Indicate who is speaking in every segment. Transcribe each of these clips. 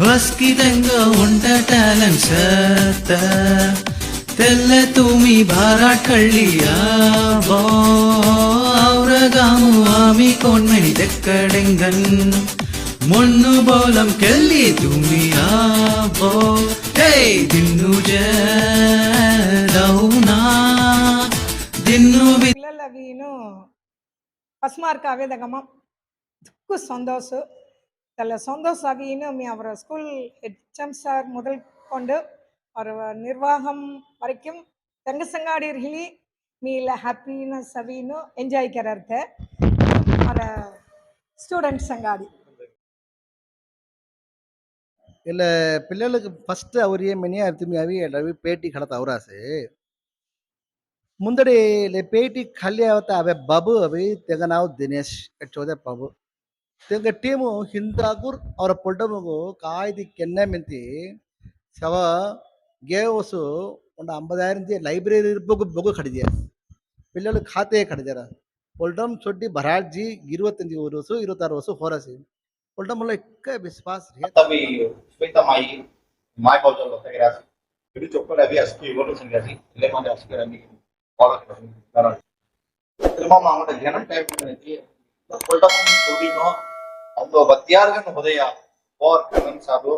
Speaker 1: వస్కిదంగా ఉంట టాలెంట్ సత్త తెల్ల తూమి బారాట్ కళ్ళియాబో ఔరగాము ఆమి కోన్మణి దెక్కడెంగన్ మొన్ను బోలం కెళ్ళి తుమ్మియాబో హే దిన్ను జౌనా దిన్ను
Speaker 2: పిల్లల వీను పస్మార్కావేదగమం దుక్కు సంతోషం ತಲೆ ಸಂತೋಷವಾಗಿ ಇನ್ನೊಮ್ಮೆ ಅವರ ಸ್ಕೂಲ್ ಹೆಚ್ ಎಂ ಸಾರ್ ಮೊದಲ್ಕೊಂಡು ಅವರ ನಿರ್ವಾಹಂ ವರೆಗೂ ತಂಗ ಸಂಗಾಡಿರ್ಲಿ ಮೀಲ ಹ್ಯಾಪಿನ ಸವಿನು ಎಂಜಾಯ್ ಕರರ್ತೆ ಅವರ ஸ்டூடெண்ட் சங்காடி
Speaker 3: ಇಲ್ಲ ಪಿಲ್ಲೆಗಳಿಗೆ ಫಸ್ಟ್ ಅವರಿಗೆ ಮೆನಿ ಅರ್ತಿಮಿ ಅವಿ ಅಲ್ಲವಿ ಪೇಟಿ ಕಡತ ಅವರಾಸೆ ಮುಂದಡಿ ಪೇಟಿ ಖಾಲಿ ಅವತ್ತ ಅವೇ ಬಾಬು ಅವಿ ತೆಗ ನಾವು ದಿನೇಶ್ ಚೋದೆ ಬಾಬು తెంగ టీము హిందాగుర్ అవర పొడ్డముగు కాయిది కెన్నమెంతి ಸವ గేవసు ಒಂದು ಅಂಬದಾయిರಂತಿ ಲೈಬ್ರರಿ ಬೊಗು ಬೊಗು ಕಡಿದ್ಯ ಪಿಲ್ಲಲು ಖಾತೆ ಕಡಿದ್ಯಾರ పొలటం చొడ్డి భరాడ్జీ ఇరవత్తంజి వరుసు ఇరవత్తారు వరుసు
Speaker 4: హోరసి పొలటం వల్ల ఎక్క విశ్వాస్ రేట్ ಅದು ಬತ್ಯಾರ್ಗನ್ ಹೃದಯ ಫಾರ್ ಕಮೆಂಟ್ಸ್ ಅದು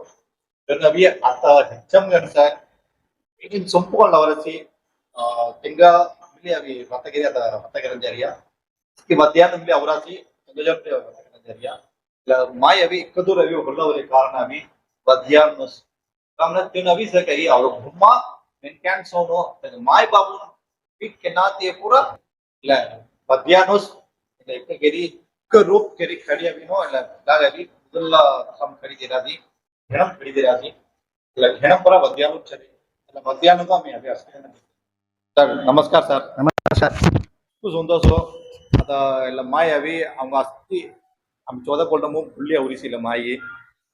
Speaker 4: ನವಿಯ ಅರ್ಥ ಹೆಚ್ಚಮ್ಮಗನ್ ಸರ್ ಈಗಿನ ಸೊಂಪುಗಳನ್ನ ಅವಲಸಿ ತಿಂಗ ಮಿಲಿ ಅವಿ ಮತಗಿರಿ ಅದ ಮತಗಿರಂಜರಿಯ ಈ ಮಧ್ಯಾಹ್ನ ಮಿಲಿ ಅವರಾಸಿ ಗಜಪ್ರಿ ಮತಗಿರಂಜರಿಯ ಮಾಯ ಅವಿ ಇಕ್ಕದೂರ ಅವಿ ಒಳ್ಳವರಿ ಕಾರಣ ಅವಿ ಮಧ್ಯಾಹ್ನ ಕಾಮನ ತಿನ್ನ ಅವಿ ಸರ್ ಕೈ ಅವ್ರ ಗುಮ್ಮ ಮೆನ್ಕ್ಯಾನ್ ಸೋನು ಮಾಯ್ ಬಾಬು ಪಿ ಕೆನ್ನಾತಿಯ ಪೂರ ಇಲ್ಲ ಮಧ್ಯಾಹ್ನ ಇಕ್ಕಗಿರಿ ರೋಗ ಕೆರೆ ಕಡಿಯವೇನೋ ಇಲ್ಲ ಹಾಗಾಗಿ ಇದೆಲ್ಲ ತಮ್ಮ ಕಡಿದಿರಾದಿ ಹೆಣಂ ಕಡಿದಿರಾದಿ ಇಲ್ಲ ಹೆಣಂ ಪರ ಮಧ್ಯಾಹ್ನ ಚರಿ ಇಲ್ಲ ಮಧ್ಯಾಹ್ನದ ಆಮೆ ಅಭ್ಯಾಸ ಸರ್ ನಮಸ್ಕಾರ ಸರ್
Speaker 3: ನಮಸ್ಕಾರ
Speaker 4: ಸಂತೋಷ ಅದ ಎಲ್ಲ ಮಾಯಿ ಅವಿ ಅವ ಅಸ್ತಿ ಆಮ್ ಚೋದ ಕೊಲ್ಡಮು ಬುಳ್ಳಿ ಅವರಿಸಿಲ್ಲ ಮಾಯಿ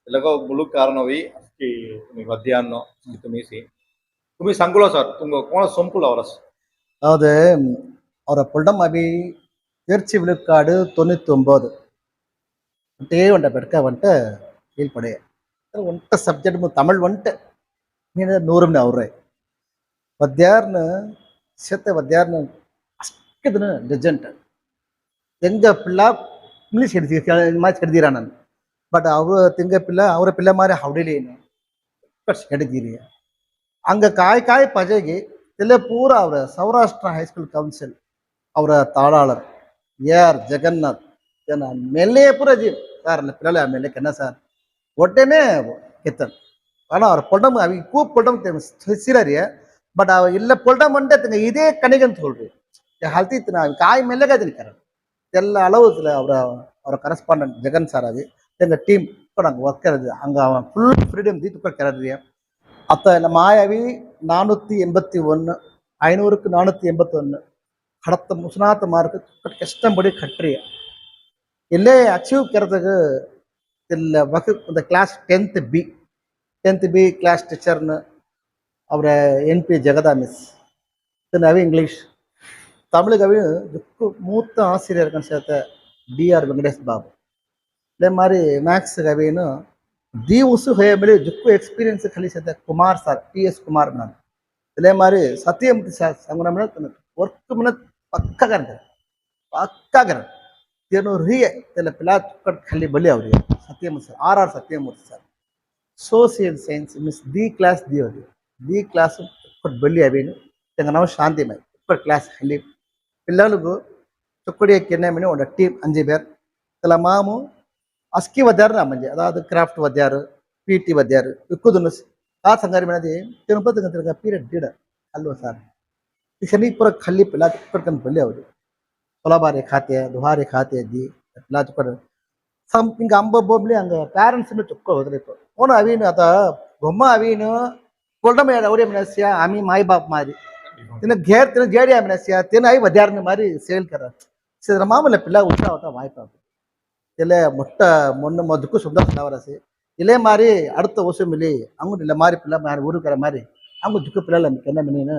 Speaker 4: ಎಲ್ಲಗೋ ಮುಳುಗ್ ಕಾರಣವಿ ಅಸ್ತಿ ತುಮಿ ಮಧ್ಯಾಹ್ನ ತುಮಿಸಿ ತುಮಿ ಸಂಕುಲ ಸರ್ ತುಂಬ ಕೋಣ ಸಂಕುಲ ಅವರಸ್
Speaker 3: ಅದೇ ಅವರ ಪೊಲ್ಡಮ್ ಅಭಿ தேர்ச்சி விழுக்காடு தொண்ணூற்றி ஒம்பது ஒன்ட்டே వంట పెడక వంట ఫీల్ పడే వంట సబ్జెక్ట్ తమిళ్ వంట నేను నూరుని ಅವ್ರೆ ವದ್ಯಾರ್ನ ಸತ್ತ ವದ್ಯಾರ್ನ ಅಷ್ಟದನ ಲೆಜೆಂಟ್ எங்க பிள்ளை ಇಂಗ್ಲೀಷ್ ಹಿಡಿದಿ ಮಾತು ಹಿಡ್ದಿರ ನಾನು ಬಟ್ ಅವರು ತಿಂಗ ಪಿಲ್ಲ ಅವರ ಪಿಲ್ಲ ಮಾರಿ ಹೌಡಿಲೇನು ಹಿಡಿದಿರಿ ಹಂಗ ಕಾಯ್ ಕಾಯ್ ಪಜೆಗೆ ಇಲ್ಲೇ ಪೂರ ಅವರ ಸೌರಾಷ್ಟ್ರ ಹೈಸ್ಕೂಲ್ ಕೌನ್ಸಿಲ್ ಅವರ ತಾಳಾಳರ್ ಎ ಆರ್ ಜಗನ್ನಾಥ್ ಜನ ಮೇಲೆ ಪೂರ ಜೀ சார் அந்த பிள்ளை மேலே என்ன சார் உடனே ಕೆತ್ತನ್ ஆனால் ಅವ್ರ ಪೊಲ್ಡಮ್ ಅವಿ ಕೂ ಪೊಲ್ಡಮ್ ಸಿರರಿ ಬಟ್ ಅವ ಇಲ್ಲ ಪೊಲ್ಡಮ್ అంటే ತಿಂಗ ಇದೇ ಕಣಿಗಂತ ಹೇಳ್ರಿ ಹಲ್ತಿತ್ತು ನಾವು ಕಾಯಿ ಮೇಲೆಗೆ ತಿನ್ಕರ ಎಲ್ಲ அளவுல அவர அவர கரஸ்பாண்டன்ட் ஜெகன் சார் அது எங்கள் டீம் இப்போ நாங்கள் ஒர்க் இருந்து அங்கே அவன் ஃபுல் ஃப்ரீடம் தீட்டு கிளறி அத்த இந்த மாயாவி நானூற்றி எண்பத்தி ஒன்று ஐநூறுக்கு நானூற்றி எண்பத்தொன்று கடத்த முசுனாத்த மார்க்கு கஷ்டப்படி கட்டுறிய ಇಲ್ಲೇ ಅಚೀವ್ ಕೆರದಾಗ ಇಲ್ಲ ವಕ இந்த class tenth B tenth B class ಟೀಚರ್ನ ಅವರ ಎನ್ ಪಿ ಜಗದಾ மிஸ் அவி இங்கிலீஷ் தமிழுக்கு அவி துக்கு மூத்த ஆசிரியர் சேர்த்த டிஆர் வெங்கடேஷ் பாபு இதே மாதிரி மேக்ஸ் கவின்னு ದಿ ಉಸು ಹೊಯ ಮೇಲೆ ಜುಕ್ಕು ಎಕ್ಸ್ಪೀರಿಯನ್ಸ್ ಕಲಿಸಿದ Kumar sir T S Kumar ನಾನು ಇದೇ ಮಾರಿ ಸತ್ಯಮೂರ್ತಿ ಸರ್ ಸಂಗ್ರಾಮ ವರ್ಕ್ ಪಕ್ಕಗ ಪಕ್ಕಗ ಏನೋರು ಹೀಗೆ ಎಲ್ಲ ಪಿಲಾತ್ ಕಟ್ ಖಾಲಿ ಬಲಿ ಅವ್ರಿಗೆ Sathyamurthy sir R R Sathyamurthy sir social science means the class the ಅವ್ರಿಗೆ ದಿ ಕ್ಲಾಸ್ ಒಕ್ಕಟ್ಟು ಬಲಿ ಅವೇನು ತೆಂಗ ನಾವು ಶಾಂತಿಮಯ ಒಕ್ಕಟ್ಟು ಕ್ಲಾಸ್ ಹಳ್ಳಿ పిల్లలకు చుక్కుడి కిన్నమిని ఉండ టీమ్ అంజు పేరు ఇలా మాము అస్కి వద్దారు నమ్మంజి అదాదు క్రాఫ్ట్ వద్దారు పీటీ వద్దారు ఎక్కువ దున్నసి ఆ సంగారం అనేది తిరుపతి తిరగ పీరియడ్ డీడర్ అల్లు సార్ ಈ ಶನಿ ಪುರ ಖಲ್ಲಿ ಪಿಲ್ಲ ಚುಕ್ಕಡ್ಕಂದು ಬಲ್ಲಿ ಅವರು ಸೊಲಬಾರಿ ಖಾತೆ ದುಹಾರಿ ಖಾತೆ ಅಜ್ಜಿ ಎಲ್ಲ ಚುಕ್ಕಡ ಸಮ್ ಹಿಂಗೆ ಅಂಬ ಬೊಬ್ಲಿ ಹಂಗೆ ಪ್ಯಾರೆಂಟ್ಸ್ನು ಚುಕ್ಕ ಹೋದ್ರಿತ್ತು ಅವನು ಅವಿನು ಆತ ಬೊಮ್ಮ ಅವಿನು ಕೊಲ್ಡಮ ಅವರೇ ಮನಸ್ಯ ಆಮಿ ಮಾಯಿ ಬಾಪ್ ಮಾರಿ तिने घेर तिने जेडी आहे म्हणा तिने आई वध्यारने मारी ಸೇಲ್ ಕರ ಸಿದ್ರ ಮಾಮೂಲ ಪಿಲ್ಲ ಉತ್ಸಾಹ ಅವತ್ತ ವಾಯ್ಪ ಇಲ್ಲೇ ಮೊಟ್ಟ ಮೊನ್ನೆ ಮದುಕು ಸುಂದರ ಫ್ಲವರಸಿ ಇಲ್ಲೇ ಮಾರಿ அடுத்த வருஷம் மில்லி அவங்க ಇಲ್ಲ ಮಾರಿ ಪಿಲ್ಲ ಮಾರಿ ಊರುಕರ ಮಾರಿ அவங்க ದುಕ್ಕು ಪಿಲ್ಲ ಕೆನ್ನ ಮಿನಿನ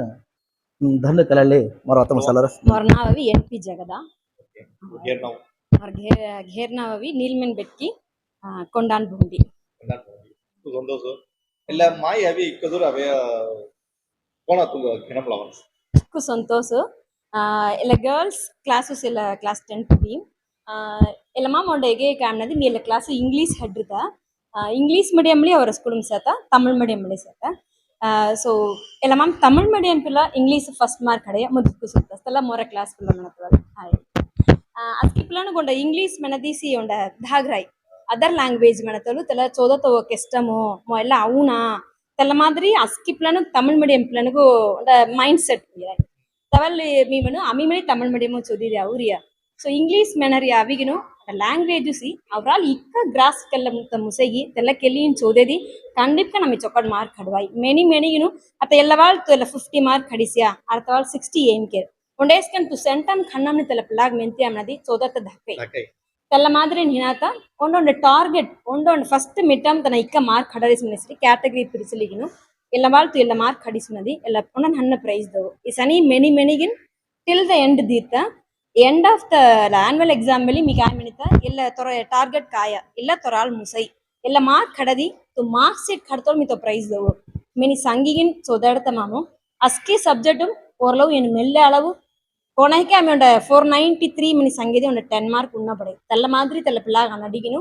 Speaker 3: ಧನ್ ಕಲಲ್ಲಿ
Speaker 4: ಮರವತ್ತಮ
Speaker 5: ಸಲರ ಮೊರ್ನಾವವಿ ಎನ್ ಪಿ ಜಗದ ಘೇರ್ನಾವವಿ ನೀಲ್ಮೆನ್ ಬೆಟ್ಟಿ ಕೊಂಡಾನ್ ಬೂಂದಿ
Speaker 4: ಸಂತೋಷ ಇಲ್ಲ ಮಾಯಿ ಅವಿ ಇಕ್ಕದೂರ ಅವೇ ಕೋಣ ತುಂಬ
Speaker 5: ಘನಮಳವನ್ಸ್ ಕು ಸಂತೋಷ ಇಲ್ಲ ಗರ್ಲ್ಸ್ ಕ್ಲಾಸಸ್ ಇಲ್ಲ ಕ್ಲಾಸ್ ಟೆನ್ ಟು ಬಿ ಇಲ್ಲ ಮಾಮ ಒಂಡೆಗೆ ಕಾಮನದಿ ನೀಲ್ಲ ಕ್ಲಾಸ್ ಇಂಗ್ಲೀಷ್ ಹೆಡ್ರಿದ ಇಂಗ್ಲೀಷ್ ಮೀಡಿಯಮ್ಲಿ ಅವರ ಸ್ಕೂಲ್ ಸೇತ ತಮಿಳ್ ಮೀಡಿಯಮ್ಲಿ ಸೇತ ಸೊ ఇలా ಮಾಮ್ ತಮಿಳ್ ಮೀಡಿಯಂ ಪಿಲ್ಲ ಇಂಗ್ಲೀಷ್ ಫಸ್ಟ್ ಮಾರ್ಕ್ ಕಡೆಯ ಮುದುಕು ಸುತ್ತ ಅಷ್ಟೆಲ್ಲ ಮೊರ ಕ್ಲಾಸ್ ಪಿಲ್ಲ ಮನತ್ವಲ್ ಹಾಯ್ ಅದಕ್ಕೆ ಪಿಲ್ಲನು ಗೊಂಡ ಇಂಗ್ಲೀಷ್ ಮನದೀಸಿ ಒಂಡ ಧಾಗ್ರಾಯ್ ಅದರ್ ಲ್ಯಾಂಗ್ವೇಜ್ ಮನತಲು ತೆಲ ಚೋದತ ಕೆಸ್ಟಮು ಮೊ ಎಲ್ಲ అవునా తెల్ల మాదిరి అస్కి పిల్లను Tamil medium పిల్లనకు mind set ತವಲ್ ಮೀಮನು ಅಮಿಮನೆ Tamil medium ಚೋದಿದೆ ಅವ್ರಿಯ so English ಮೆನರಿ ಅವಿಗಿನು language C ಅವ್ರಾಲ್ ಇಕ್ಕ gross ಕೆಲ್ಲ ಮುತ್ತ ಮುಸಗಿ ತೆಲ್ಲ ಕೆಲ್ಲಿನ್ ಚೋದೇದಿ ಖಂಡಿತ ನಮಗೆ ಚೊಕ್ಕಡ್ ಮಾರ್ಕ್ ಕಡ್ವಾಯಿ ಮೆನಿ ಮೆನಿಗಿನು ಅತ್ತ ಎಲ್ಲ ವಾಳ್ ತೆಲ್ಲ ಫಿಫ್ಟಿ ಮಾರ್ಕ್ ಕಡಿಸ್ಯಾ ಅರ್ಥ ವಾಳ್ ಸಿಕ್ಸ್ಟಿ ಏನ್ ಕೇರ್ ಒಂಡೇಸ್ಕನ್ ತು ಸೆಂಟಮ್ ಖನ್ನಮ್ನಿ ತೆಲ್ಲ ಪಿಲ್ಲಾಗ್ ಮೆಂತಿ ಅಮ್ಮನದಿ ಚೋದತ್ತ ಧಕ್ಕೆ తెల్ల మాదిరి నినాత ಒಂದೊಂದು ಟಾರ್ಗೆಟ್ ಒಂದೊಂದು ಫಸ್ಟ್ ಮಿಟಮ್ ತನ ಇಕ್ಕ ಮಾರ್ಕ್ ಕಡರಿಸಿನ ಹೆಸರು ಕ್ಯಾಟಗರಿ ಪಿರಿಸಲಿಗಿನು ಎಲ್ಲ ಬಾಳ್ತು ಎಲ್ಲ ಮಾರ್ಕ್ ಕಡಿಸಿನದಿ ಎಲ್ಲ ಒಂದೊಂದು ಹಣ್ಣ ಪ್ರೈಸ್ ದವು ಈ ಸನಿ ಮೆನಿ ಮೆನಿಗಿನ್ till the end ದೀತ end of the annual exam ಅಲ್ಲಿ ಮೀಗೆ ಆನ್ ಮಿಣಿತ ಎಲ್ಲ ತೊರ ಟಾರ್ಗೆಟ್ ಕಾಯ ಇಲ್ಲ ತೊರಾಲ್ ಮುಸೈ ಎಲ್ಲ ಮಾರ್ಕ್ ಕಡದಿ ತು ಮಾರ್ಕ್ ಸೀಟ್ ಕಡ್ತೋಳು ಮೀ ತೊ ಪ್ರೈಸ್ ದವು ಮಿನಿ ಸಂಗಿಗಿನ್ ಸೊದಾಡ್ತ ಮಾಮು ಅಸ್ಕಿ ಸಬ್ಜೆಕ್ಟು ಓರ್ಲವು ಏನು ಮೆಲ್ಲೆ ಅಳವು ಕೊನೆಗೆ ಆమె ఉండ ఫోర్ నైంటీ త్రీ మిని సంగీతం ఉండ టెన్ మార్క్ ఉన్నప్పుడే తెల్ల మాదిరి తెల్ల పిల్లగా అడిగిను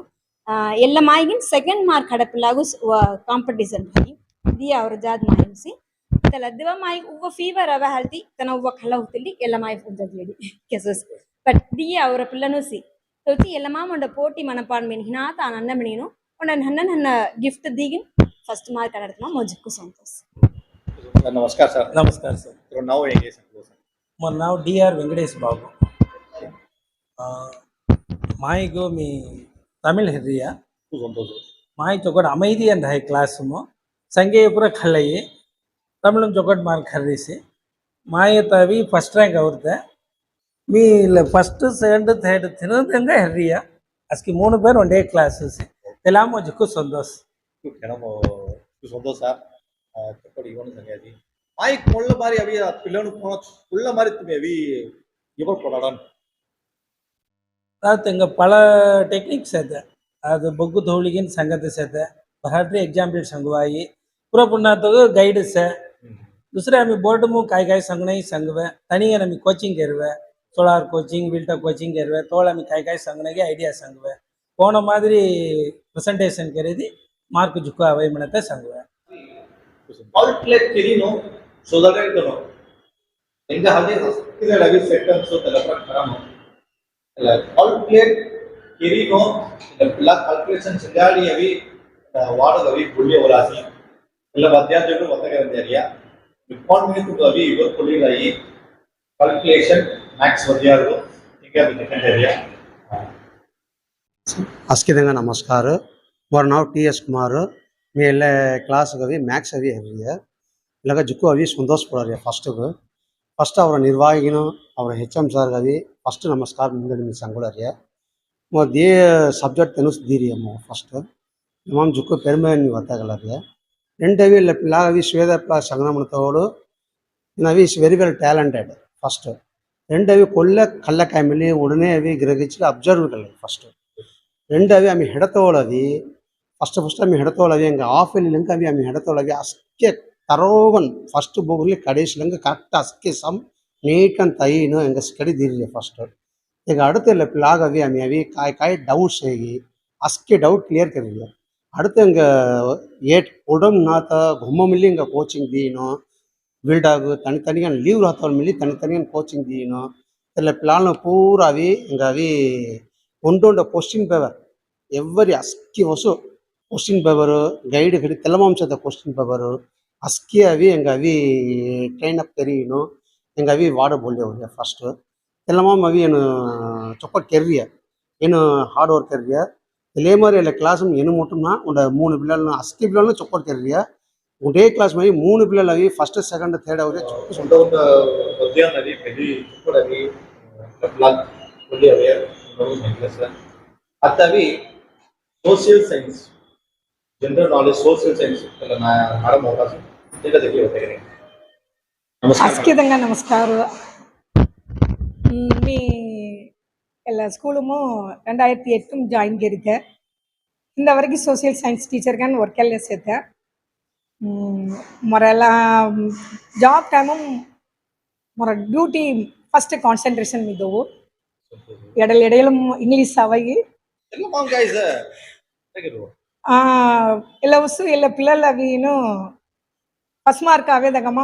Speaker 5: ಎಲ್ಲ ಮಾಯಿಗಿನ ಸೆಕೆಂಡ್ ಮಾರ್ಕ್ ಕಡೆ ಪಿಲ್ಲಾಗು ಕಾಂಪಿಟೇಷನ್ ಆಗಿ ದಿ ಅವ್ರ ಜಾದ್ ಮಾಯಿಸಿ ತೆಲ ದಿವ ಮಾಯಿ ಉವ್ವ ಫೀವರ್ ಅವ ಹಲ್ತಿ ತನ ಉವ್ವ ಕಲ್ಲ ಹುತ್ತಿಲಿ ಎಲ್ಲ ಮಾಯಿ ಉಂಜದ್ ಹೇಳಿ ಕೆಸಸ್ ಬಟ್ ದಿ ಅವರ ಪಿಲ್ಲನು ಸಿ ತೋತಿ ಎಲ್ಲ ಮಾಮ ಒಂಡ ಪೋಟಿ ಮನಪಾಡ್ ಮಿನ್ ಹಿನಾತ ಅನ್ನ ಮಿನೀನು ಒಂಡ ಹನ್ನ ಹನ್ನ ಗಿಫ್ಟ್ ದೀಗಿನ್ ಫಸ್ಟ್ ಮಾರ್ಕ್ ಅಡರ್ತಮ ಮೊಜಕ್ಕು ಸಂತೋಷ್
Speaker 4: ನಮಸ್ಕಾರ ಸರ್
Speaker 6: ನಮಸ್ಕಾರ ಸರ್
Speaker 4: ನಾವು ಹೇಗೆ ಸಂತೋಷ
Speaker 6: మరి నా డి ఆర్ వెంకటేష్ బాబు ఆ, మాయిగో మీ తమిళ్ ಹಿರಿಯ
Speaker 4: ಸಂತೋಷ
Speaker 6: ಮಾಯಿ ಚೊಕಟ್ ಅಮೈದಿ ಅಂತ ಹೈ ಕ್ಲಾಸು தமிழும் சொக்கட் மார்க் ஹர்ரிஸு மாயத்தாவி ஃபஸ்ட் ರ್ಯಾಂಕ್ ಅವ್ರದ್ದೆ ಮೀ ಇಲ್ಲ ಫಸ್ಟ್ ಸೆಕೆಂಡ್ ಥರ್ಡ್ ತಿನ್ನೋದಂಗೆ ಹೆರ್ರಿಯ ಅಸ್ಕಿ ಮೂರು ಪೇರು ಒಂದೇ ಕ್ಲಾಸಸ್ ಎಲ್ಲ
Speaker 4: ಮೊಜಕ್ಕು ಸಂತೋಷ್ ಸಂತೋಷ చెప్పడు ఇవ్వను సంగతి ఆయకు ముళ్ళ మరి అవి ఆ పిల్లను ఉళ్ళ మరి అవి ఎవరు కొడడం
Speaker 6: ಅದು ಹಿಂಗೆ ಪಳ ಟೆಕ್ನಿಕ್ಸ್ ಐತೆ ಅದು ಬೊಗ್ಗು ತೋಳಿಗಿನ ಸಂಗತಿ ಸೈತೆ ಬರಾಟ್ರಿ ಎಕ್ಸಾಂಪಲ್ ಸಂಗುವಾಯಿ ಪುರ ಪುಣ್ಣ ತಗೋ ಗೈಡ್ಸ್ दुसरे आम्ही बोर्ड मू काय काय सांगणंही सांगवे ताणींगेर आम्ही कोचिंग घेरवे சோலார் கோச்சிங் வீல்டா கோச்சிங் கேருவேன் தோல் அம்மி காய் காய் சங்கனகி ஐடியா சங்குவேன் போன மாதிரி ப்ரெசன்டேஷன் கருதி மார்க் ஜுக்கு அவைமனத்தை சங்குவேன்
Speaker 4: ಔಟ್ಲೆಟ್ ಕಿರಿನು ಸೋದಗೈತನು ಹೆಂಗ ಹಾಗೆ ಹಸ್ತಿದಳಾಗಿ ಸೆಟ್ ಅನ್ಸೋ ತಲಪ ಕರಮ ಅಲ್ಲ ಔಟ್ಲೆಟ್ ಕಿರಿನು ಎಲ್ಲ ಕ್ಯಾಲ್ಕುಲೇಷನ್ ಸಿಗಾಡಿ ಅವಿ ವಾಡದವಿ ಬುಳ್ಳಿ ಅವರಾಸಿ ಎಲ್ಲ ಅಧ್ಯಾಪಕರು ಒತ್ತಗರಂದ್ಯಾರಿಯಾ Department Ravi, you are calculation, max variable, take up different area.
Speaker 7: ಅಸ್ಕಿದಂಗ ನಮಸ್ಕಾರ ವರ್ ನಾವು ಟಿ ಎಸ್ ಕುಮಾರ್ ಮೇ ಎಲ್ಲ ಕ್ಲಾಸ್ ಅವಿ ಮ್ಯಾಕ್ಸ್ ಅವಿ ಹರಿಯ ಇಲ್ಲಾಗ ಜುಕ್ಕು ಅವಿ ಸಂತೋಷಪಡ ರೀ ಫಸ್ಟ್ಗೆ ಫಸ್ಟ್ ಅವರ ನಿರ್ವಾಹಕಿನೂ ಅವರ ಹೆಚ್ ಎಮ್ ಸರ್ ಅವಿ ಫಸ್ಟ್ ನಮಸ್ಕಾರ ಮುಂದೆ ನಿಮಗೆ ಸಂಗೊಳ ರೀ ಮತ್ತು ಏ ಸಬ್ಜೆಕ್ಟ್ ತಿನ್ನಿಸ್ದೀರಿ ಅಮ್ಮ ಫಸ್ಟ್ ನಮ್ಮ ಜುಕ್ಕು ಪೆರ್ಮೆ ನೀವು ಗೊತ್ತಾಗಲ್ಲ ರೀ రెండవి లావి శ్వేత ప్లాస్ సంగమనతోడు అవి is very well talented first రెండవి కొల్ల కళ్ళకాయమిలి ఉడనే అవి గ్రహించి అబ్జర్వ్ కలిగి ఫస్ట్ రెండవి ఆమె హిడతోళవి ఫస్ట్ ఫస్ట్ ఆమె హిడతోళవి ఇంకా ఆఫ్ వెళ్ళినాక అవి ఆమె హిడతోళవి అస్కే తరోవన్ ಫಸ್ಟ್ ಬೋಗಲಿ ಕಡೇಶ್ಲಂಗೆ ಕರೆಕ್ಟ್ ಅಸ್ಕೆ ಸಮ್ ನೀಟ್ ಅಂತ ಐನು ಹೆಂಗೆ ಕಡಿ ದಿರಿ ಫಸ್ಟ್ ಈಗ ಅಡತೆ ಲಾಗವಿ ಅಮಿ ಅವಿ ಕಾಯ್ ಕಾಯ್ ಡೌಟ್ಸ್ ಹೇಗಿ ಅಸ್ಕೆ ಡೌಟ್ ಕ್ಲಿಯರ್ ಕರಿಲ್ಲ அடுத்து இங்கே ಏಟ್ ಉಡಮ್ ನಾತ ಗುಮ್ಮ ಮಿಲ್ಲಿ ಹಿಂಗೆ ಕೋಚಿಂಗ್ ದೀನು ಬಿಲ್ಡಾಗು ತನಿತನಿಗೆ ಲೀವ್ ರಾತವಲ್ ಮಿಲ್ಲಿ ತನಿತನಿಗೆ ಕೋಚಿಂಗ್ ದೀನು ಇಲ್ಲ ಪ್ಲಾನ್ ಪೂರ ಅವಿ ಹಿಂಗೆ ಅವಿ ಒಂದೊಂದು ಕ್ವಶನ್ ಪೇಪರ್ ಎವ್ರಿ ಅಸ್ಕಿ ಹೊಸು ಕ್ವಶನ್ ಪೇಪರು ಗೈಡ್ ಕಡೆ ತೆಲಮಾಂಸದ ಕ್ವಶನ್ ಪೇಪರು ಅಸ್ಕಿ ಅವಿ ಹೆಂಗೆ ಅವಿ ಟ್ರೈನ್ ಅಪ್ ತೆರೀನು ಹೆಂಗೆ ಅವಿ ವಾಡ ಬೋಲ್ದೆ ಅವ್ರಿಗೆ ಫಸ್ಟ್ ತೆಲಮಾಮ್ ಅವಿ ಏನು ಚೊಕ್ಕ ಕೆರ್ರಿಯ ಏನು ಹಾರ್ಡ್ ವರ್ಕ್ ಕೆರ್ರಿಯ இதே மாதிரி இல்லை క్లాస్ ఎన్ని ముట్టున్నా ఉండ మూడు పిల్లలను అస్కి
Speaker 4: పిల్లలను చొక్కడు తెరియా ఒకే క్లాస్ మరి మూడు పిల్లలు అవి ఫస్ట్ సెకండ్ థర్డ్ అవరే అత్తవి social science general knowledge social science madam అవకాశం ఇంకా తెలియదు
Speaker 2: నమస్కారం నమస్కారం మీ எல்லா ஸ்கூலும் ரெண்டாயிரத்தி எட்டும் ஜாயின் இருக்கேன் இந்த வரைக்கும் சோசியல் சயின்ஸ் டீச்சருக்கான ஒர்க்கெல்லாம் சேர்த்தேன். முறையெல்லாம் ஜாப் ಟೈಮும் முறை ಡ್ಯೂಟಿ ಫಸ್ಟ್ ಕಾನ್ಸಂಟ್ರೇಷನ್ ಇದ್ದವು ಎಡಲ್ ಎಡೆಯಲ್ಲೂ ಇಂಗ್ಲೀಷ್ ಅವಾಗಿ
Speaker 4: ಎಲ್ಲ
Speaker 2: ವಸ್ತು ಎಲ್ಲ ಪಿಲ್ಲಲ್ ಅವಿನು ಫಸ್ಟ್ ಮಾರ್ಕ್ ಅವೇದಗಮ್ಮ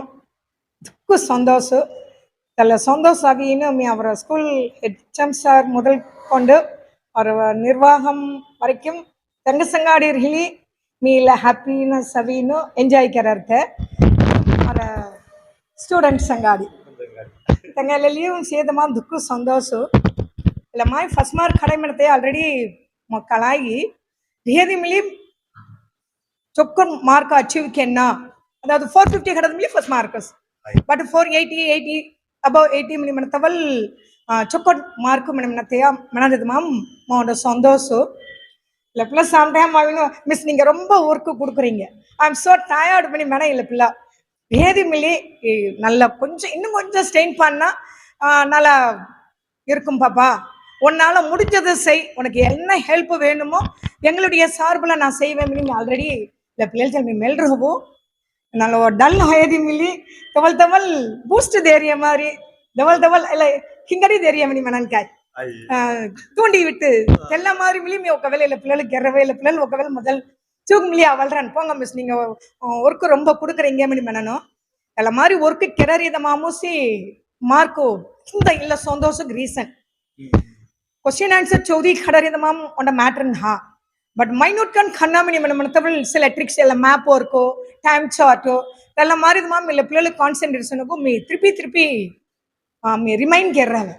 Speaker 2: ದುಕ್ಕು ಸಂತೋಷ ತಲೆ ಸಂತೋಷವಾಗಿ ಇನ್ನೊಮ್ಮೆ ಅವರ ಸ್ಕೂಲ್ ಹೆಚ್ ಎಂ ಸಾರ್ ಮೊದಲ್ಕೊಂಡು ಅವರ ನಿರ್ವಾಹಂ ವರೆಗೂ ತಂಗ ಸಂಗಾಡಿರ್ಲಿ ಮೀಲ ಹ್ಯಾಪಿನೆಸ್ ಅವಿನು ಎಂಜಾಯ್ ಕರರ್ತೆ ಅವರ ಸ್ಟೂಡೆಂಟ್ ಸಂಗಾಡಿ ತಂಗಲಲ್ಲಿಯೂ ಸೇದಮ ದುಃಖ ಸಂತೋಷ ಇಲ್ಲ ಮಾಯ್ ಫಸ್ಟ್ ಮಾರ್ಕ್ ಕಡಿಮೆ ಇಡುತ್ತೆ ಆಲ್ರೆಡಿ ಮಕ್ಕಳಾಗಿ ರಿಯದಿ ಮಿಲಿ ಚೊಕ್ಕ ಮಾರ್ಕ್ ಅಚೀವ್ ಕೆನ್ನ ಅದಾದ ಫೋರ್ ಫಿಫ್ಟಿ ಕಡದ milli first marks but four eighty eighty above eighty ಮನಿ ಮನತವಲ್ ಚೊಕ್ಕೊಟ್ ಮಾರ್ಕು ಮೇಡಮ್ ನತ್ತೆಯ ಮನದ ಮಾಮ್ ಮಾವೋட சந்தோஷம் இல்லை பிள்ளை சம்டைம் அவங்க மிஸ் நீங்கள் ரொம்ப ஒர்க்கு கொடுக்குறீங்க ஐ எம் ஸோ டயர்டு பண்ணி மேடம் இல்லை பிள்ள வேதிமில்லி நல்லா கொஞ்சம் இன்னும் கொஞ்சம் ஸ்டெயின் பண்ணால் நல்லா இருக்கும் பாப்பா உன்னால் முடிஞ்சதை செய் உனக்கு என்ன ஹெல்ப் வேணுமோ எங்களுடைய சார்பில் நான் செய்வேன் நீங்கள் ஆல்ரெடி இல்லை பிள்ளைகள் மேல்றவும் நல்ல ஒரு டல் ಹಯದಿ ಮಿಲಿ தவல் ತವಲ್ பூஸ்ட் தேரிய மாதிரி. தவல் தவல் இல்ல கிங்கடி தெரியமணி மணன்காய் தூண்டி விட்டு. எல்லா மாதிரி மிலிமி ஒக்கவேல இல்ல பிள்ளைகளுக்கு எறவே இல்லை. பிள்ளைகள் ஒக்கவேல முதல் சூக்குமிலியா வளரன் போங்க மிஸ் நீங்க ஒர்க்கு ரொம்ப கொடுக்குறீங்க மணி மனனும் எல்லா மாதிரி ஒர்க்கு கிரறியத மாமூசி மார்க்கோ இந்த இல்ல சந்தோஷக்கு ரீசன் கொஸ்டின் ஆன்சர் சௌதி கடறியத மாம் உண்ட மேட்ரன் ஹா. பட் மைனூட் கண் கண்ணாமணி மன மனத்தவள் சில ட்ரிக்ஸ் இல்லை மேப் ஒர்க்கோ టైం చార్ట్ ಎಲ್ಲ ಮಾರಿದ ಮಾಮ್ ಇಲ್ಲ పిల్లల కాన్సన్ట్రేషన్కు మీ త్రిపి త్రిపి me remind కెర్రాలి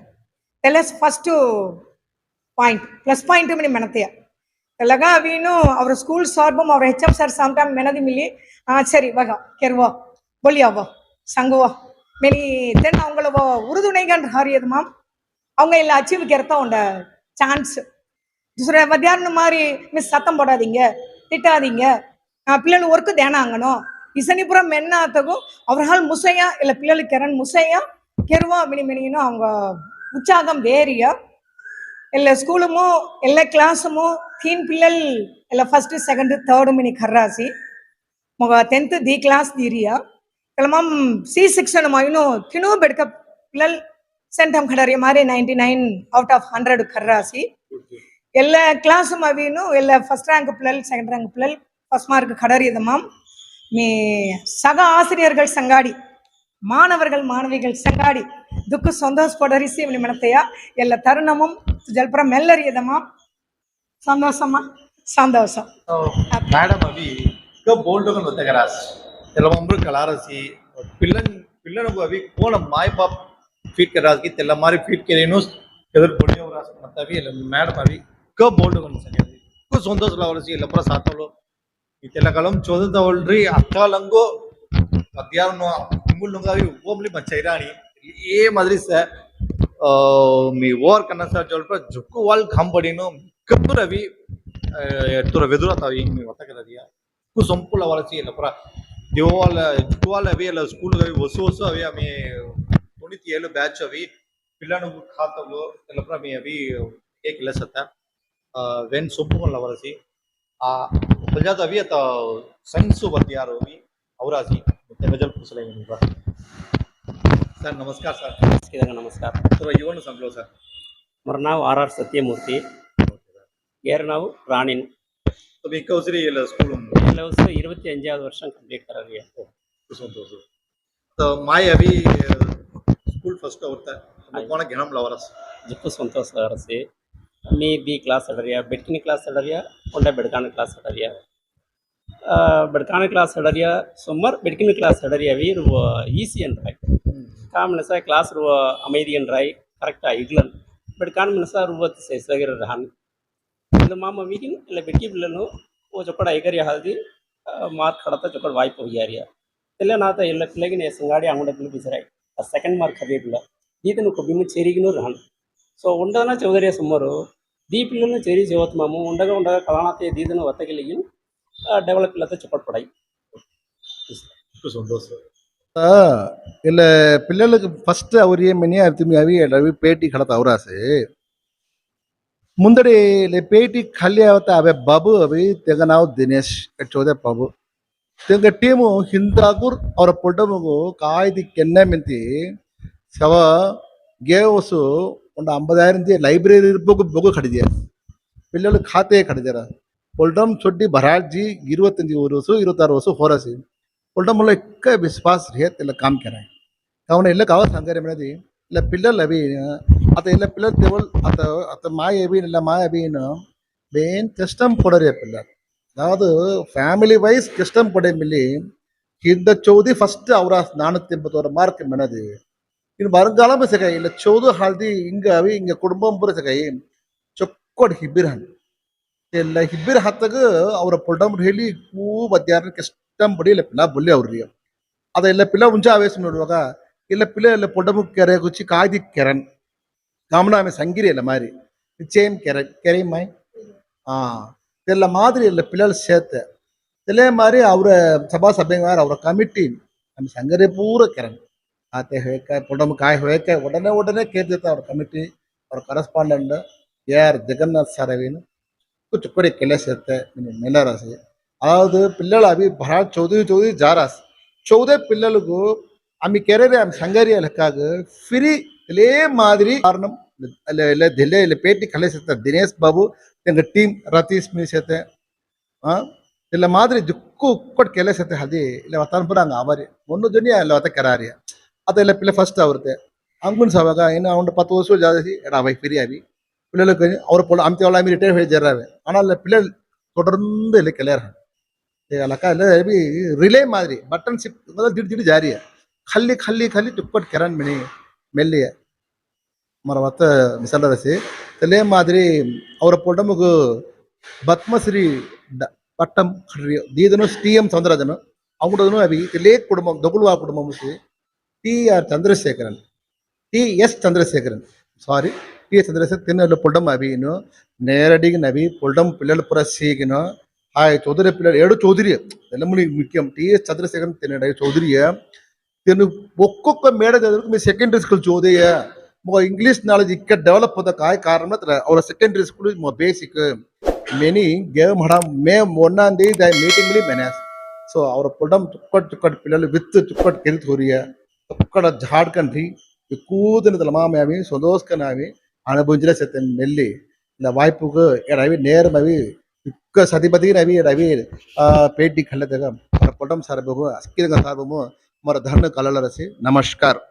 Speaker 2: తెలస్ first point plus point ಮನಿ ಮೆಣತೆಯ ಎಲ್ಲಗ ಅವೀನು ಅವ್ರ ಸ್ಕೂಲ್ ಸಾರ್ಬಮ್ ಅವ್ರ ಹೆಚ್ ಎಫ್ ಸರ್ ಸಾಮ್ಟಾಮ್ ಮೆನದಿ ಮಿಲಿ ஆ சரி வகா கெர்வோ பொலியாவோ சங்குவோ மெனி தென் அவங்கள உறுதுணைகன் ஹரியது மாம் அவங்க இல்லை அச்சீவ் கெரத்தா உண்ட சான்ஸ் துசர மத்தியானம் மாதிரி மிஸ் சத்தம் போடாதீங்க திட்டாதீங்க ಆ, పిల్లలు వరకు ధ్యానాంగను ఇసనిపురం మెన్నాతకు అవర్హాల్ முசையா இல்லை పిల్లలు కెరన్ முசையா கெருவா మిని మినిను அவங்க உற்சாகம் வேறிய? இல்லை ஸ்கூலுமோ எல்லா கிளாஸுமோ தீன் பிள்ளல் இல்லை ஃபஸ்ட்டு செகண்டு தேர்டு மினி கர்ராசி. மொக டென்த்து தி கிளாஸ் தீரியா? கிளம்பம் சி செக்ஷன் இன்னும் தினோ பெடுக்க பிள்ளல் சென்டம் கடறிய மாதிரி ninety nine out of hundred கர்ராசி எல்லா கிளாஸும் அவினும் இல்லை ஃபஸ்ட் ரேங்க் பிள்ளல் செகண்ட் ரேங்க் பிள்ளல் பஸ்மார்க்கு கடறியதமாம் மீ சக ஆசிரியர்கள் ಸಂಗಾಡಿ ಮಾನವರ್ಗಲ್ ಮಾನವಿಗಳು ಸಂಗಾಡಿ ದುಃಖ ಸಂತೋಷ ಪಡರಿಸಿ ಇವಳಿ ಮನತೆಯ ಎಲ್ಲ ತರುಣಮಂ ಜಲ್ಪುರ ಮೆಲ್ಲರಿಯದಮ್ಮ ಸಂತೋಷಮ್ಮ ಸಂತೋಷ
Speaker 4: మేడం అవి ఇంకా బోల్డ్గా నొత్తగా రాసి తెల్లమంబరు కళారసి పిల్లని పిల్లలకు అవి కోన మాయ పాప ఫీట్ కరాసి తెల్ల మారి ఫీట్ కెరీను ఎదురు బొడియం రాసుకున్నవి మేడం అవి ఇంకా బోల్డ్గా నొత్తగా సంతోషం రావాల్సి ఎల్లప్పుడూ సాతంలో ಲವರಸಿ ಎಲ್ಲ ಪರ ಸಾತಲು ಈ ತೆಲಕಲಂ ಚೋದದವಳ್ರಿ ಅಕ್ಕಲಂಗೋ ಮಧ್ಯಾಹ್ನ ఇంగుళ్ళుగా అవి ఓమ్లి మన చైరాని ఏ మాదిరి సార్ మీ ಓವರ್ ಕನ್ನ ಸರ್ ಜೊಲ್ಪ ಜುಕ್ಕು ವಾಲ್ ಕಂಬಡಿನು ಕಬ್ಬು ರವಿ ಎತ್ತುರ ವೆದುರ ತಾವು ಹಿಂಗ್ ನೀವು ಒತ್ತಕದಿಯ ಕು ಸೊಂಪುಲ ವಲಸಿ ಎಲ್ಲ ಪುರ ದಿವಾಲ ಜುಕ್ವಾಲ್ ಅವಿ ಎಲ್ಲ ಸ್ಕೂಲ್ ಅವಿ ಹೊಸ ಹೊಸ ಅವಿ ಆಮಿ ಉಣಿತಿ ಏಳು ಬ್ಯಾಚ್ ಅವಿ పిల్లను ఖాతాలో తెలపర మీ అవి ఏ కిలసత వెన్ సొంపు వల్ల వరసి ఆ ప్రజాత فلهذا بيتا سنسو بتيارومي औराजी गजल पुसले ಸರ್ ನಮಸ್ಕಾರ ಸರ್
Speaker 8: ನಮಸ್ಕಾರ ನಮಸ್ಕಾರ
Speaker 4: ಸರ್ ಇವನು ಸಂಪ್ಲೋ ಸರ್
Speaker 8: ಮರ ನಾವು ಆರ್ ಆರ್ ಸತ್ಯಮೂರ್ತಿ ஏர் ನಾವು ராணின்
Speaker 4: இப்போ இக்கௌசரி இல்லை ஸ்கூல் இல்லை
Speaker 8: வருஷம் இருபத்தி அஞ்சாவது வருஷம் கம்ப்ளீட் கரவியா
Speaker 4: சந்தோஷம் तो माय अभी स्कूल फर्स्ट होता है कौन है गहम लवरस
Speaker 8: जिसको संतोष लवरस है मीं बी क्लास अडरिया बिटकिनी क्लास अडरिया उंडा बेडकान क्लास अडरिया बेडकान क्लास अडरिया सुमार बिटकिनी क्लास अडरिया वी रुव ईसी अंड्राय काम नसा क्लास रुव अमेदी अंड्राय ಕರೆಕ್ಟ್ ಇಗ್ಲನ್ ಬಟ್ ಕಾಣ ಮನಸ ರುವತ್ತು ಸೇಸಾಗಿರ ಹಾನ್ ಇದು ಮಾಮ ವೀಗಿನ್ ಇಲ್ಲ ಬೆಟ್ಟಿ ಬಿಲ್ಲನು ಓ ಚೊಕ್ಕಡ ಐಗರಿ ಹಾಲ್ದಿ ಮಾರ್ಕ್ ಕಡತ ಚೊಕ್ಕಡ ವಾಯ್ಪ ಹೋಗ್ಯಾರಿಯ ಇಲ್ಲ ನಾತ ಎಲ್ಲ ಪಿಲ್ಲೆಗಿನ ಸಂಗಾಡಿ ಅಂಗಡ ಪಿಲ್ ಬಿಸರಾಯ್ ಆ ಸೆಕೆಂಡ್ ಮಾರ್ಕ್ ಹರಿಯಿಲ್ಲ ಈತನು ಕೊಬ್ಬಿಮು ಚೇರಿಗಿನೂ ರಹಾನ್ ಸೊ ಉಂಡನ ಚೌಧರಿಯ ಸುಮಾರು దీపిలోనూ చేరి జీవోత్మము ఉండగా ఉండగా కళానాథే దీదను వత్తగిలిగిన డెవలప్లతో చెప్పడపడాయి
Speaker 4: సంతోషం
Speaker 3: ಇಲ್ಲ ಪಿಲ್ಲಲಕ್ಕೆ ಫಸ್ಟ್ ಅವ್ರಿಗೆ ಮನೆ ಆಗ್ತೀವಿ ಅವಿ ಅವಿ ಪೇಟಿ ಕಳತ ಅವರಾಸೆ ಮುಂದಡೆ ಇಲ್ಲಿ ಪೇಟಿ ಖಾಲಿ ಆವತ್ತ ಅವೇ ಬಾಬು ಅವಿ ತೆಗ ನಾವು ದಿನೇಶ್ ಚೋದೆ ಬಾಬು ತೆಗ ಟೀಮು ಹಿಂದಾಗೂರ್ ಅವರ ಪೊಡ್ಡ ಮಗು ಕಾಯ್ದು ಕೆನ್ನೆ ಮಿಂತಿ ಸವ ಗೇವಸು ಒಂದು ಅಂಬದಾಯರಂತೆ ಲೈಬ್ರರಿ ಇರಬೇಕು ಮಗು ಕಡಿದೆಯ ಪಿಲ್ಲಲು ಖಾತೆ ಕಡಿದಾರ ಒಲ್ಡಮ್ ಚೊಡ್ಡಿ ಬರಾಜಿ ಇರುವತ್ತಂಜು ஒரு வருஷம் இருபத்தாறு வருஷம் ஹோராசி ಒಲ್ಡಮ್లో ఎక్క విశ్వాస్ రేత్ ఇలా కామ్ కెరాయి కావున ఇలా కావ సంకర్యం అనేది ఇలా పిల్లలు అవి అత ఇలా పిల్లలు దేవుళ్ళు అత అత మాయ అవి ఇలా మాయ అవి మెయిన్ కష్టం పొడరే పిల్లలు அதாவது ஃபேமிலி வைஸ் கிருஷ்ணம் படைமில்லி இந்த சௌதி ஃபஸ்ட்டு அவரா நானூற்றி எண்பத்தோரு மார்க் என்னது ಇನ್ನು ಬರಗಾಲ ಸೆಕಾಯಿ ಇಲ್ಲ ಚೌದು ಹಳದಿ ಹಿಂಗ ಅವಿ ಹಿಂಗ ಕುಟುಂಬಂಬರ ಸೆಕಾಯಿ ಚೊಕ್ಕೊಡ್ ಹಿಬ್ಬಿರನ್ ಎಲ್ಲ ಹಿಬ್ಬಿರ ಹತ್ತಾಗ ಅವರ ಪೊಡಂಬ್ರು ಹೇಳಿ ಹೂ ಮಧ್ಯಾಹ್ನ ಕಷ್ಟಂಪಡಿ ಇಲ್ಲ ಪಿಲ್ಲ ಬುಲ್ಲಿ ಅವ್ರಿ ಅದ ಇಲ್ಲ ಪಿಲ್ಲ ಉಂಚ ಆವೇಶ ನೋಡುವಾಗ ಇಲ್ಲ ಪಿಲ್ಲ ಇಲ್ಲ ಪೊಡಂಬು ಕೆರೆ ಗುಚ್ಚಿ ಕಾಯ್ದಿ ಕೆರನ್ ಗಮನ ಆಮೇಲೆ ಸಂಗಿರಿ ಇಲ್ಲ ಮಾರಿ நிச்சயம் கெரை கெரைமை ஆ தெரியல மாதிரி இல்லை பிள்ளைகள் சேர்த்து இதே மாதிரி அவரை சபா சபைங்க அவரை கமிட்டி நம்ம சங்கரை பூரா கிரங்க आते हुए पुटम काय हुए उड़ने उड़ने के और कमिटी और करस्पॉन्डेंट ए आर जगन्नाथ सरवीन, कुछ कड़े किले से मेला राशि अब पिल अभी भरा, चौधरी चौधरी जारास चौदह पिल को आम के आम संगरिया लखा फ्री इले मादरी कारण दिल्ली पेटी कले से दिनेश बाबू एंग टीम रतीश मी से इला मादरी दुख को कले से अभी इले वतान पूरा हमारे वो दुनिया इले वत करारिया ಅದೆಲ್ಲ పిల్ల ఫస్ట్ అవుతే అంకున్ సవగా అయినా అవును పత్తు వస్తువు జాదేసి ఎడా అవి ఫ్రీ అవి పిల్లలకు ಅವ್ರ పొల అంతే వాళ్ళ ఆమె రిటైర్ హోయి జర్రావే ஆனால் పిల్లలు தொடர்ந்து இல்லை கிளியர் లక అవి రిలే మాదిరి బటన్ సిప్ ದಿಡ್ ದಿಡ್ ಜಾರಿಯ ಖಲ್ಲಿ ಖಲ್ಲಿ ಖಲ್ಲಿ ತುಕ್ಕಟ್ ಕೆರನ್ ಮಿನಿ ಮೆಲ್ಲಿಯ ಮರವತ್ತ ಮಿಸಲರಸಿ ತಲೆ ಮಾದಿರಿ ಅವರ పొడముకు పద్మశ్రీ డ- పట్టం ఖర్రి దీదను టిఎం చంద్రజను అవుడను అవి తెలియ కుటుంబం దొగులువా T R Chandrasekaran T S Chandrasekaran sorry T S Chandrasekhar తిన్నలు పొల్డం అవిను నేరడిగిన అవి పొల్డం పిల్లలు పుర సీగిన ఆ చౌదరి పిల్లలు ఏడు చౌదరి తెల్లముని ముఖ్యం టిఎస్ చంద్రశేఖరన్ తిన్నాడు చౌదరియ తిను ఒక్కొక్క మేడ చదువుకు మీ సెకండరీ స్కూల్ చౌదయ్య మా ఇంగ్లీష్ నాలెడ్జ్ ఇక్కడ డెవలప్ అవుతా కాయ కారణం అవರ సెకండరీ స్కూల్ మా బేసిక్ మెనీ గేవ్ మేడం మేము ఒన్నాంది దాని మీటింగ్లీ మెనేస్ ಸೊ ಅವರ ಪೊಡಮ್ ತುಕ್ಕಟ್ ತುಕ್ಕಟ್ ಪಿಲ್ಲಲು ವಿತ್ತು ತುಕ್ಕಟ್ ಕೆಲ್ ತೋರಿಯ అక్కడ జాడ్కండ్రి ఎక్కువ దినతలమామేమి సంతోషకనామి అనుభవించిన సత్యం వెళ్ళి ఇలా వాయిపుకు రవి నేరమవి ఇక్క సతిపతి రవి రవి పేటి కళ్ళదగ పొటం సార్భము అస్కిరంగ సార్భము మరి ధర్మ కళలరసి నమస్కారం